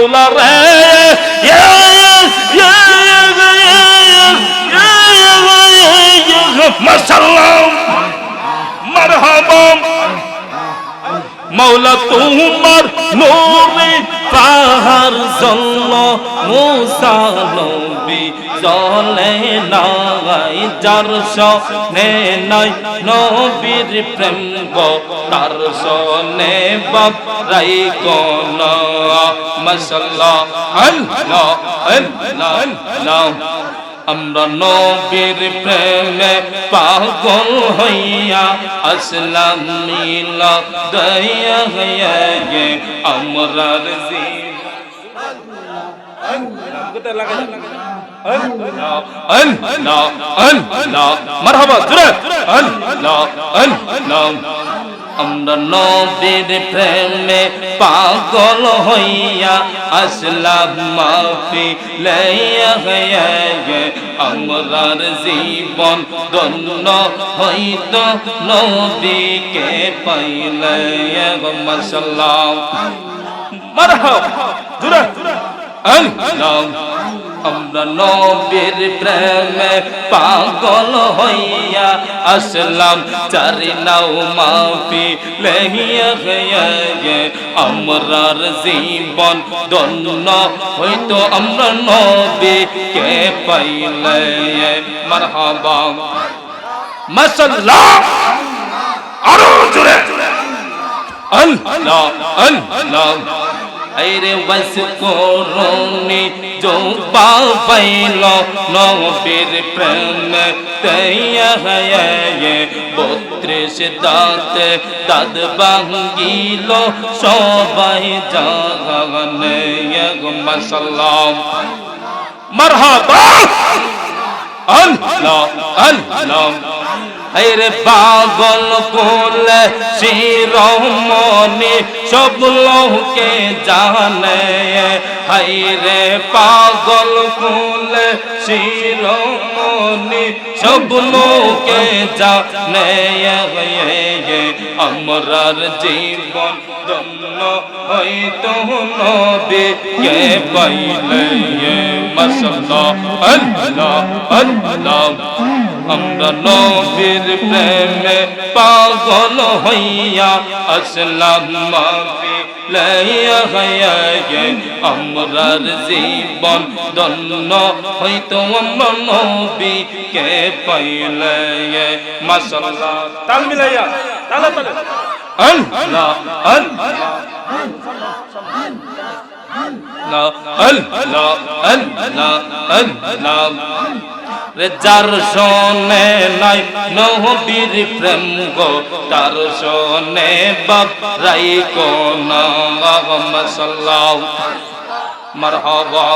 মাওলা রে মারহাবা মাওলা তোমার নূরে পাহাড় জল, মুসা নবী জলে নাই, যার সনে নাই নবীর প্রেম তার সনে বাপ রাই কোন, মশাল্লাহ, আল্লাহ আল্লাহ আল্লাহ। আমরা নবীর প্রেমে পাগল হইয়া আসলাম মিল দয়া হইয়া আমরা নবীর প্রেমে পাগল হইয়া আসলাম মাফি লইয়া হইয়া গে। আমরার জীবন দন্ন হইত নবীকে পাইলে মাসাল্লাম মারহাবা জোরে আল্লাহ। আমরা নবীর প্রেমে পাগল হইয়া আসলাম। চারি নাও মাফি লহিয়া গয়া গে। আমরার জীবন দন্ন হইতো আমরা নবী কে পাইলে। মারহাবা। মাশাআল্লাহ আরও জোরে। আল্লাহ আল্লাহ। আইরে বাস করুনি জোপা পাইল নবীর প্রেম তৈয়া হায়ে বত্রিশ দাঁত দাঁত ভাঙ্গিল সবাই জাগানে এক মাসাল্লাম মারহাবা। আল্লাহ আল্লাহ। হেরে পাগল কোলে শিরোমণি সব লোকে জানে। হাইরে পাগল কোলে শিরোমণি সব লোকে জানে। আমরার জীবন দন্ন হইতো নবী কে পাইলে। মাশাআল্লাহ আল্লাহ আল্লাহ। আমরা নবীর প্রেমে পাগল হইয়া আসলাম মাফি লইয়া হইয়া আমরার জীবন দন্ন হইতো আমরা নবী কে পাইলে মাশাআল্লাহ তাল মিলাইয়া তালা তালা। আল্লাহ আল্লাহ আল্লাহ। আল্লাহ আল্লাহ। রে যার শোনে নাই নহবীর প্রেম গো তার শোনে বাপ রাই কোন মশাল্লাহ মারহাবা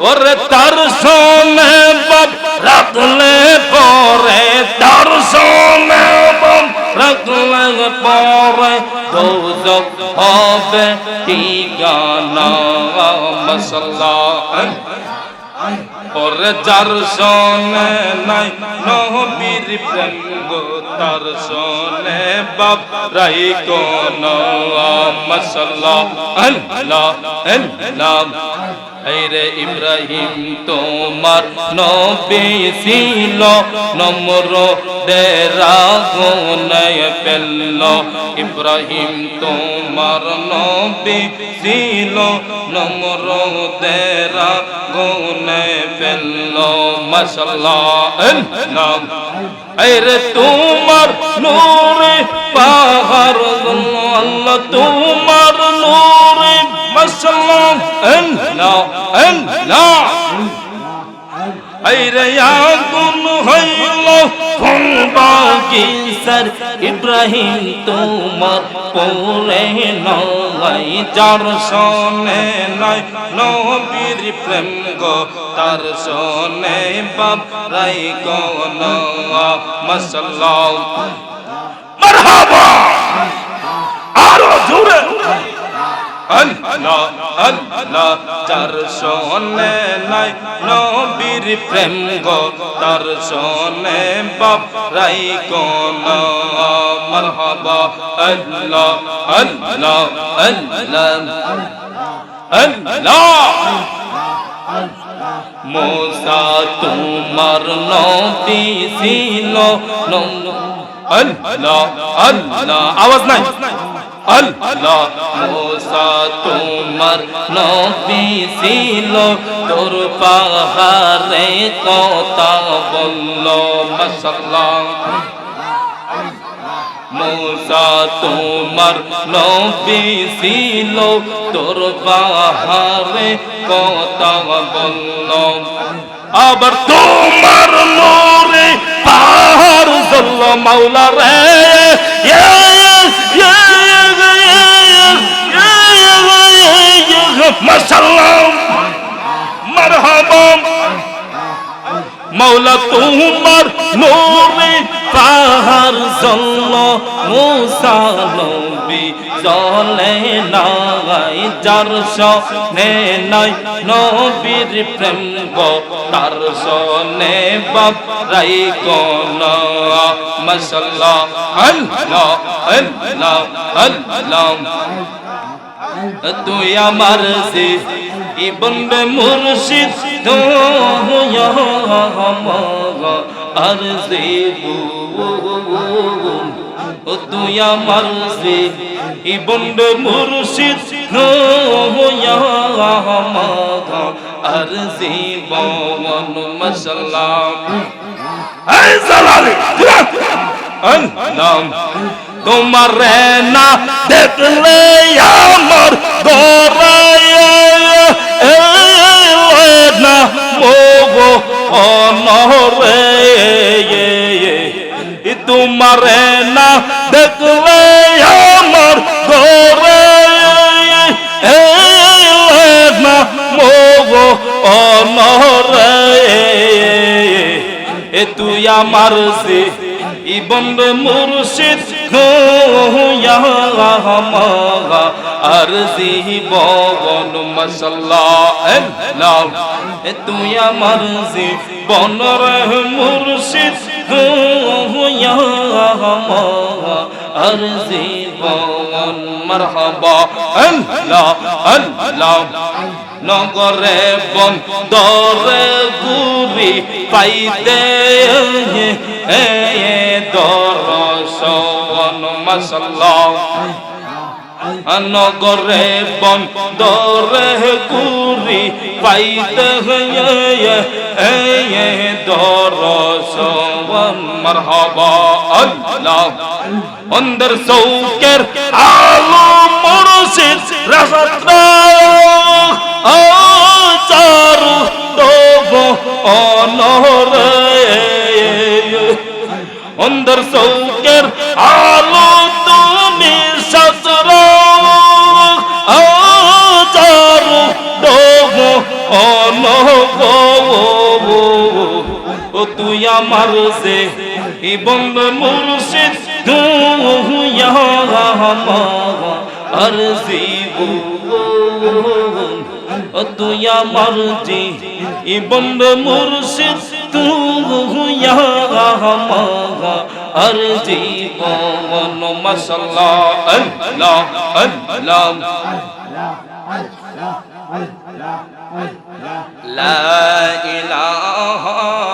ওরে তার শোনে বাপ রাখলে পরে তার শোনে বাপ রাখলে পরে দোজক হবে ঠিকানা মশাল্লাহ? ওরে যার শোনে নাই নহবীর প্রেম গো তার শোনে বাপ রাই কোন মশাল্লাহ। আল্লাহ আল্লাহ। রে ইব্রাহিম, তোমার নবী ছিল নম্র দেরা গুনায় পেল। ইব্রাহিম, তোমার নবী ছিল নম্র দেরা গুনায় পেল। মাশাআল্লাহ আল্লাহ রে তোমার নূরে পাহাড়, আল্লাহ তোমার নূরে, মাশাআল্লাহ আল্লাহ আল্লাহ। আইরে আগুন হইল বাগিসার ইব্রাহিম তোমার পরে নয় যার সনে নাই নবীর প্রেম গো, তার সনে বাপ রাই কোন মশাল্লাহ। মারহাবা! আরও জোরে। আল্লাহ আল্লাহ যার শোনে নাই নবীর প্রেম গো, তার শোনে বাপ রাই কোন মারহাবা। আল্লাহ আল্লাহ আল্লাহ আল্লাহ। মোসা, তোমার নবী ছিল আল্লাহ আল্লাহ। আওয়াজ নাই? আল্লাহ। মোসা তোমার নবী ছিল, তোর পাহাড়ে কথা বলল মাশাল্লাহ মোসা তোমার নবী ছিল, তোর পাহাড়ে কথা বলল। আবার তোমার নোরে পাহাড় জল্ল মাওলা রে। মাসাল্লাম মারহাবা। মাওলা তোমার নূরে পাহাড় জল মুসা নবী চলে নাই যার সনে নাই নবীর প্রেম গো তার সনে বাপ রাই কোন মশাল্লাহ আল্লাহ আল্লাহ আল্লাহ তুই আমার সে ইবনে মুর্শিদ তো আরজে ও তুই আমার যে ইবন্দ মুর্শিদ নোয়া আরজে বন মশলাম নাম তোমার না দেখলে আমার দরায় না মোগো অনরে মরে না, দেখলে আমার ঘরে। না মোগো অনরে। এ তুই আমার সে ইবন মুর্শিদ আরজি বন মশাল্লাহ তুই আমার সে বন রহমু হামাগা আর জীবন মারহাবা আল্লাহ আল্লাহ। নগরে বন্দরে গুরি পাইতে এ দরশন মাসাল্লাহ নগরে বন্দরে গুরি পাইতে এ দরশন মারহাবা আল্লাহ। অন্দর সৌকের আলো মুর্শিদ রাসাত্রা চারু তব অনরে অন্দর সৌকের আলো আমার সে বন্ধ মুর্শিদ তু আমার জীবন তুই আমার জি বন্ধ মুর্শিদ তু আমার ارضی پون مسلا اللہ اللہ لا الہ